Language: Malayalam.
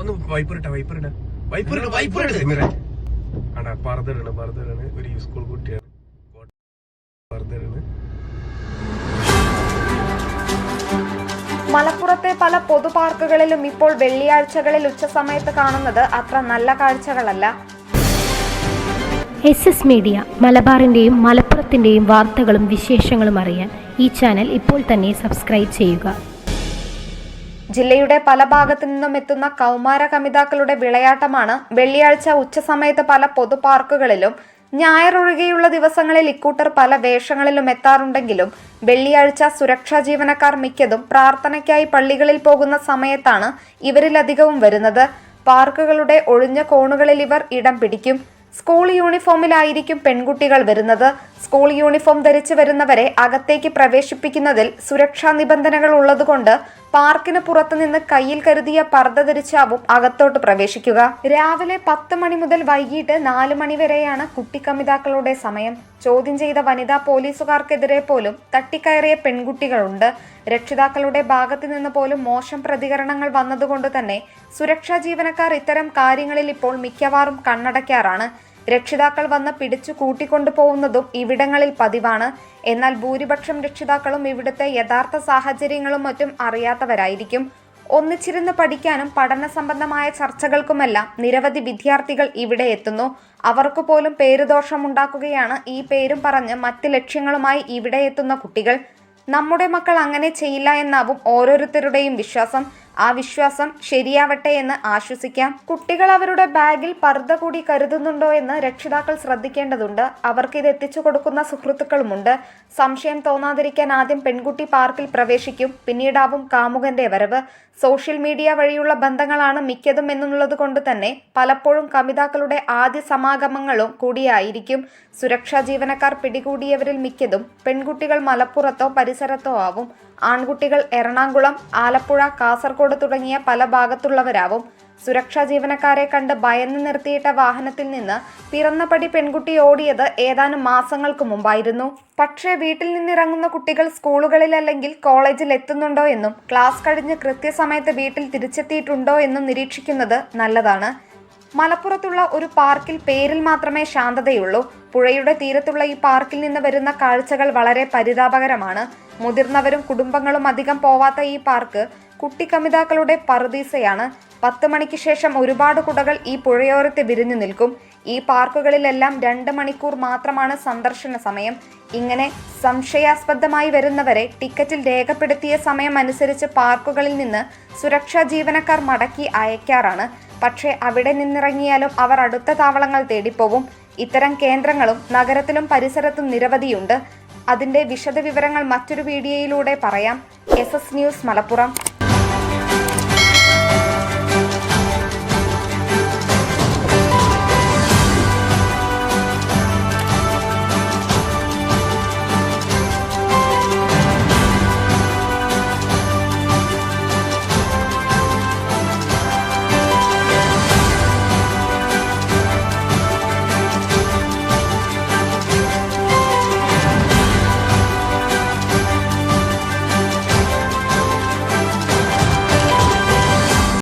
ഒന്ന് വൈപ്പർ ഇട്ട വൈപ്പർ ഇട. വൈപ്പർ ഇട വൈപ്പർ ഇട. സമീറ ആടാ പർദ്ദറാണ് പർദ്ദറാണ് ഒരു സ്കൂൾ കുട്ടിയാണ്. പർദ്ദറാണ് മലപ്പുറത്തെ പല പൊതു പാർക്കുകളിലും ഇപ്പോൾ വെള്ളിയാഴ്ചകളിൽ ഉച്ചസമയത്ത് കാണുന്നത് അത്ര നല്ല കാഴ്ചകളല്ല. എസ് എസ് മീഡിയ മലബാറിന്റെയും മലപ്പുറത്തിന്റെയും വാർത്തകളും വിശേഷങ്ങളും അറിയാൻ ഈ ചാനൽ ഇപ്പോൾ തന്നെ സബ്സ്ക്രൈബ് ചെയ്യുക. ജില്ലയുടെ പല ഭാഗത്തു നിന്നും എത്തുന്ന കൗമാര കമിതാക്കളുടെ വിളയാട്ടമാണ് വെള്ളിയാഴ്ച ഉച്ചസമയത്ത് പല പൊതുപാർക്കുകളിലും ഞായർ ഒഴികെയുള്ള ദിവസങ്ങളിൽ ഇക്കൂട്ടർ പല വേഷങ്ങളിലും എത്താറുണ്ടെങ്കിലും വെള്ളിയാഴ്ച സുരക്ഷാ ജീവനക്കാർ മിക്കതും പ്രാർത്ഥനയ്ക്കായി പള്ളികളിൽ പോകുന്ന സമയത്താണ് ഇവരിലധികവും വരുന്നത്. പാർക്കുകളുടെ ഒഴിഞ്ഞ കോണുകളിൽ ഇവർ ഇടം പിടിക്കും. സ്കൂൾ യൂണിഫോമിലായിരിക്കും പെൺകുട്ടികൾ വരുന്നത്. സ്കൂൾ യൂണിഫോം ധരിച്ചു വരുന്നവരെ അകത്തേക്ക് പ്രവേശിപ്പിക്കുന്നതിൽ സുരക്ഷാ നിബന്ധനകൾ ഉള്ളതുകൊണ്ട് പാർക്കിന് പുറത്തുനിന്ന് കയ്യിൽ കരുതിയ പർദ്ദ ധരിച്ചാവും അകത്തോട്ട് പ്രവേശിക്കുക. രാവിലെ പത്ത് മണി മുതൽ വൈകിട്ട് നാല് മണി വരെയാണ് കുട്ടിക്കമിതാക്കളുടെ സമയം. ചോദ്യം ചെയ്ത വനിതാ പോലീസുകാർക്കെതിരെ പോലും തട്ടിക്കയറിയ പെൺകുട്ടികളുണ്ട്. രക്ഷിതാക്കളുടെ ഭാഗത്തു നിന്ന് പോലും മോശം പ്രതികരണങ്ങൾ വന്നതുകൊണ്ട് തന്നെ സുരക്ഷാ ജീവനക്കാർ ഇത്തരം കാര്യങ്ങളിൽ ഇപ്പോൾ മിക്കവാറും കണ്ണടയ്ക്കാറാണ്. രക്ഷിതാക്കൾ വന്ന് പിടിച്ചു കൂട്ടിക്കൊണ്ടുപോകുന്നതും ഇവിടങ്ങളിൽ പതിവാണ്. എന്നാൽ ഭൂരിപക്ഷം രക്ഷിതാക്കളും ഇവിടുത്തെ യഥാർത്ഥ സാഹചര്യങ്ങളും മറ്റും അറിയാത്തവരായിരിക്കും. ഒന്നിച്ചിരുന്ന് പഠിക്കാനും പഠന സംബന്ധമായ ചർച്ചകൾക്കുമെല്ലാം നിരവധി വിദ്യാർത്ഥികൾ ഇവിടെ എത്തുന്നു. അവർക്ക് പോലും പേരുദോഷമുണ്ടാക്കുകയാണ് ഈ പേരും പറഞ്ഞ് മറ്റ് ലക്ഷ്യങ്ങളുമായി ഇവിടെ എത്തുന്ന കുട്ടികൾ. നമ്മുടെ മക്കൾ അങ്ങനെ ചെയ്യില്ല എന്നാവും ഓരോരുത്തരുടെയും വിശ്വാസം. ആ വിശ്വാസം ശരിയാവട്ടെ എന്ന് ആശ്വസിക്കാം. കുട്ടികൾ അവരുടെ ബാഗിൽ പർദ്ദ കൂടി കരുതുന്നുണ്ടോ എന്ന് രക്ഷിതാക്കൾ ശ്രദ്ധിക്കേണ്ടതുണ്ട്. അവർക്ക് ഇത് എത്തിച്ചു കൊടുക്കുന്ന സുഹൃത്തുക്കളുമുണ്ട്. സംശയം തോന്നാതിരിക്കാൻ ആദ്യം പെൺകുട്ടി പാർക്കിൽ പ്രവേശിക്കും. പിന്നീടാവും കാമുകന്റെ വരവ്. സോഷ്യൽ മീഡിയ വഴിയുള്ള ബന്ധങ്ങളാണ് മിക്കതും എന്നുള്ളത് കൊണ്ട് തന്നെ പലപ്പോഴും കമിതാക്കളുടെ ആദ്യ സമാഗമങ്ങളും കൂടിയായിരിക്കും. സുരക്ഷാ ജീവനക്കാർ പിടികൂടിയവരിൽ മിക്കതും പെൺകുട്ടികൾ മലപ്പുറത്തോ പരിസരത്തോ ആവും. ആൺകുട്ടികൾ എറണാകുളം ആലപ്പുഴ കാസർഗോഡ് തുടങ്ങിയ പല ഭാഗത്തുള്ളവരാവും സുരക്ഷാ ജീവനക്കാരെ കണ്ട് ഭയന്ന് നിർത്തിയിട്ട വാഹനത്തിൽ നിന്ന് പിറന്നപടി പെൺകുട്ടി ഓടിയത് ഏതാനും മാസങ്ങൾക്ക് മുമ്പായിരുന്നു. പക്ഷേ വീട്ടിൽ നിന്നിറങ്ങുന്ന കുട്ടികൾ സ്കൂളുകളിൽ അല്ലെങ്കിൽ കോളേജിൽ എത്തുന്നുണ്ടോ എന്നും ക്ലാസ് കഴിഞ്ഞ് കൃത്യസമയത്ത് വീട്ടിൽ തിരിച്ചെത്തിയിട്ടുണ്ടോ എന്നും നിരീക്ഷിക്കുന്നത് നല്ലതാണ്. മലപ്പുറത്തുള്ള ഒരു പാർക്കിൽ പേരിൽ മാത്രമേ ശാന്തതയുള്ളൂ. പുഴയുടെ തീരത്തുള്ള ഈ പാർക്കിൽ നിന്ന് വരുന്ന കാഴ്ചകൾ വളരെ പരിതാപകരമാണ്. മുതിർന്നവരും കുടുംബങ്ങളും അധികം പോവാത്ത ഈ പാർക്ക് കുട്ടിക്കമിതാക്കളുടെ പറുദീസയാണ്. പത്ത് മണിക്ക് ശേഷം ഒരുപാട് കുടകൾ ഈ പുഴയോരത്ത് വിരിഞ്ഞു നിൽക്കും. ഈ പാർക്കുകളിലെല്ലാം രണ്ട് മണിക്കൂർ മാത്രമാണ് സന്ദർശന സമയം. ഇങ്ങനെ സംശയാസ്പദമായി വരുന്നവരെ ടിക്കറ്റിൽ രേഖപ്പെടുത്തിയ സമയം അനുസരിച്ച് പാർക്കുകളിൽ നിന്ന് സുരക്ഷാ ജീവനക്കാർ മടക്കി അയക്കാറാണ്. പക്ഷേ അവിടെ നിന്നിറങ്ങിയാലും അവർ അടുത്ത താവളങ്ങൾ തേടിപ്പോവും. ഇത്തരം കേന്ദ്രങ്ങളും നഗരത്തിലും പരിസരത്തും നിരവധിയുണ്ട്. അതിന്റെ വിശദവിവരങ്ങൾ മറ്റൊരു വീഡിയോയിലൂടെ പറയാം. S news Malappuram.